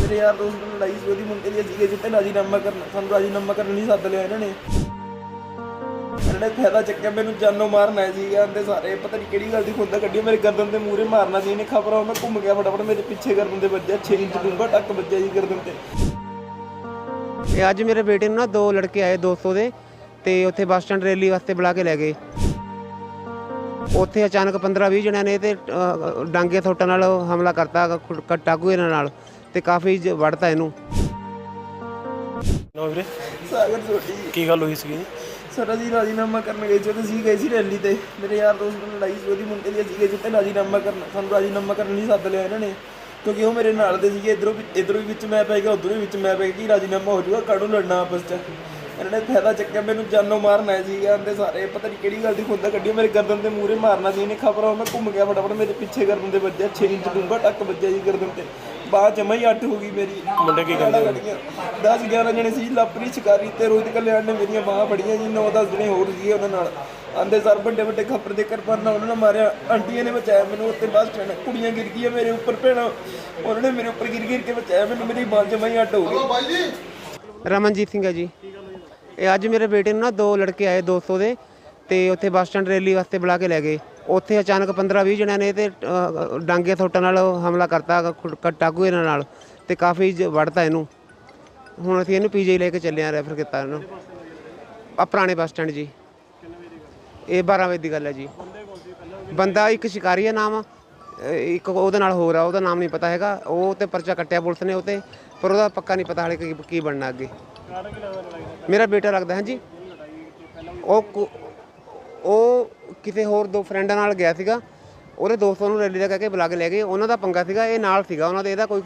ਮੇਰੇ ਯਾਰ ਦੋਸਤ ਨਾਲ ਲੜਾਈ ਸੀ, ਉਹਦੀ ਮੁੰਡੇ ਦੀ ਸੀਗੇ ਜਿੱਤੇ ਰਾਜੀਨਾਮਾ ਕਰਨਾ। ਸਾਨੂੰ ਰਾਜੀਨਾਮਾ ਕਰਨ ਲਈ ਸੱਦ ਲਿਆ ਇਹਨਾਂ ਨੇ। ਇਹਨਾਂ ਨੇ ਫਾਇਦਾ ਚੱਕਿਆ, ਮੈਨੂੰ ਜਾਨੋਂ ਮਾਰਨਾ ਸੀ ਆਂਦੇ ਸਾਰੇ, ਪਤਾ ਨਹੀਂ ਕਿਹੜੀ ਗੱਲ ਦੀ ਖੁੰਦਾ ਕੱਢੀ, ਮੇਰੇ ਗਰਦਨ ਤੇ ਮੂਰੇ ਮਾਰਨਾ ਸੀ, ਇਹਨੇ ਖਬਰਾਂ ਮੈਂ ਘੁੰਮ ਗਿਆ ਫਟਾਫਟ, ਮੇਰੇ ਪਿੱਛੇ ਗਰਦਨ ਤੇ ਵੱਜਿਆ 6 ਇੰਚ ਡੂੰਘਾ ਟੱਕ ਵੱਜਿਆ ਜੀ ਗਰਦਨ ਤੇ। ਇਹ ਅੱਜ ਮੇਰੇ ਬੇਟੇ ਨੂੰ ਨਾ ਦੋ ਲੜਕੇ ਆਏ 200 ਦੇ ਤੇ ਉੱਥੇ ਬੱਸ ਸਟੈਂਡ ਰੈਲੀ ਵਾਸਤੇ ਬੁਲਾ ਕੇ ਲੈ ਗਏ। ਉੱਥੇ ਅਚਾਨਕ 15-20 ਜਣਿਆਂ ਨੇ ਤੇ ਡਾਂਗੇ ਥੋਟਾਂ ਨਾਲ ਹਮਲਾ ਕਰਤਾ ਕੱਟਾਗੂ ਇਹਨਾਂ ਨਾਲ। ਤੇ ਕਾਫੀ ਜ- ਵੜਤਾ ਇਹਨੂੰ। ਨੋ ਵੀਰੇ ਸਾਗਰ ਛੋਟੀ ਕੀ ਗੱਲ ਹੋਈ ਸੀਗੀ ਸਰ ਅਸੀਂ ਰਾਜੀਨਾਮਾ ਕਰਨ ਗਏ ਸੀ ਸੀ ਗਏ ਸੀ ਰੈਲੀ ਤੇ। ਮੇਰੇ ਯਾਰ ਦੋਸਤ ਨਾਲ ਲੜਾਈ ਸੀ ਉਹਦੀ ਮੁੰਡੇ ਦੀ ਸੀਗੇ ਜਿੱਤੇ ਰਾਜੀਨਾਮਾ ਕਰਨਾ। ਸਾਨੂੰ ਰਾਜੀਨਾਮਾ ਕਰਨ ਲਈ ਸੱਦ ਲਿਆ ਇਹਨਾਂ ਨੇ। ਕਿਉਂਕਿ ਉਹ ਮੇਰੇ ਨਾਲ ਦੇ ਸੀਗੇ ਇਧਰੋਂ ਵੀ ਇਧਰੋਂ ਵੀ ਵਿੱਚ ਮੈਂ ਪੈ ਗਿਆ ਉਧਰੋਂ ਵੀ ਵਿੱਚ ਮੈਂ ਪੈ ਗਿਆ ਕਿ ਰਾਜੀਨਾਮਾ ਹੋ ਜਾਊਗਾ ਕਾੜੂ ਲੜਨਾ ਆਪਸ ਚ? ਇਹਨਾਂ ਨੇ ਫਾਇਦਾ ਚੱਕਿਆ ਮੈਨੂੰ ਜਾਨੋਂ ਮਾਰਨਾ ਸੀ ਆਂਦੇ ਸਾਰੇ ਪਤਾ ਨਹੀਂ ਕਿਹੜੀ ਗੱਲ ਦੀ ਖੁੰਦਾ ਕੱਢੀ ਮੇਰੇ ਗਰਦਨ ਤੇ ਮੂਰੇ ਮਾਰਨਾ ਸੀ ਇਹਨੇ ਖਬਰਾਂ ਮੈਂ ਘੁੰਮ ਗਿਆ ਫਟਾਫਟ ਮੇਰੇ ਪਿੱਛੇ ਗਰਦਨ ਤੇ ਵੱਜਿਆ 6 ਇੰਚ ਡੂੰਘਾ ਟੱਕ ਵੱਜਿਆ ਜੀ ਗਰਦਨ ਤੇ। ਬਾਹ ਜਮਾ ਹੀ ਅੱਠ ਹੋ ਗਈ ਮੇਰੀ। ਮੁੰਡੇ ਕੀ ਕਹਿੰਦੇ ਹੋ? 10 11 ਜਣੇ ਸੀ ਲਾਪਰੀ ਸ਼ਿਕਾਰੀ ਤੇ ਰੋਹਿਤ ਕਲਿਆਣ ਨੇ ਮੇਰੀਆਂ ਬਾਹਾਂ ਫੜੀਆਂ ਜੀ 9 10 ਜਣੇ ਹੋਰ ਸੀਗੇ ਉਹਨਾਂ ਨਾਲ। ਆਂਦੇ ਸਰ ਵੱਡੇ ਵੱਡੇ ਖੱਪਰ ਦੇ ਕਿਰਪਾਨ ਨਾਲ ਉਹਨਾਂ ਨੇ ਮਾਰਿਆ। ਆਂਟੀਆਂ ਨੇ ਬਚਾਇਆ ਮੈਨੂੰ ਉੱਤੇ ਬੱਸ ਸਟੈਂਡ ਕੁੜੀਆਂ ਗਿਰ ਗਈਆਂ ਮੇਰੇ ਉੱਪਰ ਭੈਣਾਂ। ਉਹਨਾਂ ਨੇ ਮੇਰੇ ਉੱਪਰ ਗਿਰ ਗਿਰ ਕੇ ਬਚਾਇਆ ਮੈਨੂੰ ਮੇਰੀ ਬਾਹ ਜਮਾ ਹੀ ਅੱਡ ਹੋ ਗਈ। ਰਮਨਜੀਤ ਸਿੰਘ ਹੈ ਜੀ। ਇਹ ਅੱਜ ਮੇਰੇ ਬੇਟੇ ਨੂੰ ਨਾ ਦੋ ਲੜਕੇ ਆਏ 200 ਦੇ ਤੇ ਉੱਥੇ ਬੱਸ ਸਟੈਂਡ ਰੈਲੀ ਵਾਸਤੇ ਬੁਲਾ ਕੇ ਲੈ ਗਏ। ਉੱਥੇ ਅਚਾਨਕ 15-20 ਜਣਿਆਂ ਨੇ ਤੇ ਅ, ਡਾਂਗੇ ਥੋਟਾਂ ਨਾਲ ਹਮਲਾ ਕਰਤਾ ਕੱਟਾਗੂ ਇਹਨਾਂ ਨਾਲ ਤੇ ਕਾਫੀ ਜ- ਵੜਤਾ ਇਹਨੂੰ। ਹੁਣ ਅਸੀਂ ਇਹਨੂੰ ਪੀਜੀ ਲੈ ਕੇ ਚੱਲੇ ਆ ਰੈਫਰ ਕੀਤਾ ਇਹਨੂੰ। ਆ ਪੁਰਾਣੇ ਬੱਸ ਸਟੈਂਡ ਜੀ। ਇਹ 12 ਵਜੇ ਦੀ ਗੱਲ ਹੈ ਜੀ। ਬੰਦਾ ਇੱਕ ਸ਼ਿਕਾਰੀ ਹੈ ਨਾਮ ਅ, ਇੱਕ ਉਹਦੇ ਨਾਲ ਹੋਰ ਆ ਉਹਦਾ ਨਾਮ ਨਹੀਂ ਪਤਾ ਹੈਗਾ। ਉਹ ਤੇ ਪਰਚਾ ਕੱਟਿਆ ਪੁਲਿਸ ਨੇ ਉਹ ਤੇ ਪਰ ਉਹਦਾ ਪੱਕਾ ਨਹੀਂ ਪਤਾ ਹਾਲੇ ਕੀ ਕੀ ਬਣਨਾ ਅੱਗੇ। ਮੇਰਾ ਬੇਟਾ ਲੱਗਦਾ ਹੈ ਜੀ ਉਹ ਕੁ- ਉਹ ਕਿਸੇ ਹੋਰ ਦੋ ਫਰੈਂਡਾਂ ਨਾਲ ਗਿਆ ਸੀਗਾ, ਉਹਦੇ ਦੋਸਤਾਂ ਨੂੰ ਰੈਲੀ ਦਾ ਕਹਿ ਕੇ ਬੁਲਾ ਕੇ ਲੈ ਗਏ, ਉਹਨਾਂ ਦਾ ਪੰਗਾ ਸੀਗਾ, ਇਹ ਨਾਲ ਸੀਗਾ, ਉਹਨਾਂ ਦੇ ਇਹਦਾ ਕੋਈ